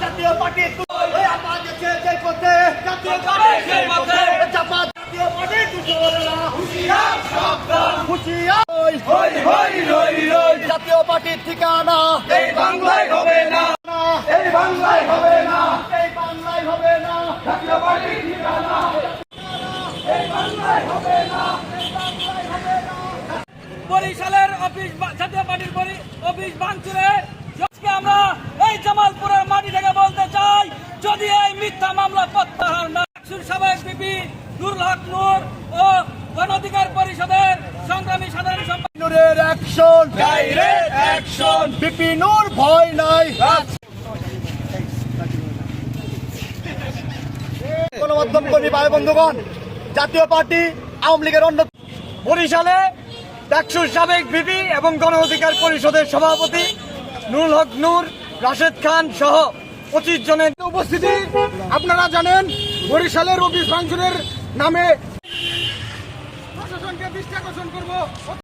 জাতীয় পার্টি জাতীয় পার্টি জাতীয় পার্টির ঠিকানা। এই বাংলায় হবে না। বাংলায় হবে না। এই বাংলায় হবে না। জাতীয় পার্টির ঠিকানা এই বাংলায় হবে না। বরিশালের অফিস জাতীয় পার্টির অফিস ভাঙচুরে। আজকে আমরা এই জামালপুরের মাটি থেকে বলতে চাই, যদি এই মিথ্যা মামলা প্রত্যাহার না সাবেক বিপি নুরুল হক নূর ও গণঅধিকার পরিষদের সংগ্রামী সাধারণ সম্পাদক নূরের অ্যাকশন ডাইরেক্ট অ্যাকশন বিপিনুর ভয় নাই। গণমাধ্যম কর্মী ভাই বন্ধুগণ, জাতীয় পার্টি, আওয়ামী লীগের অন্য বরিশালে ডাকসুর সাবেক ভিপি এবং গণ অধিকার পরিষদের সভাপতি নুরুল হক নূর, রাশেদ খান সহ পঁচিশ জনের উপস্থিতি আপনারা জানেন, বরিশালের অফিস ফাংশনের নামে প্রশাসনকে দৃষ্টি আকর্ষণ করব।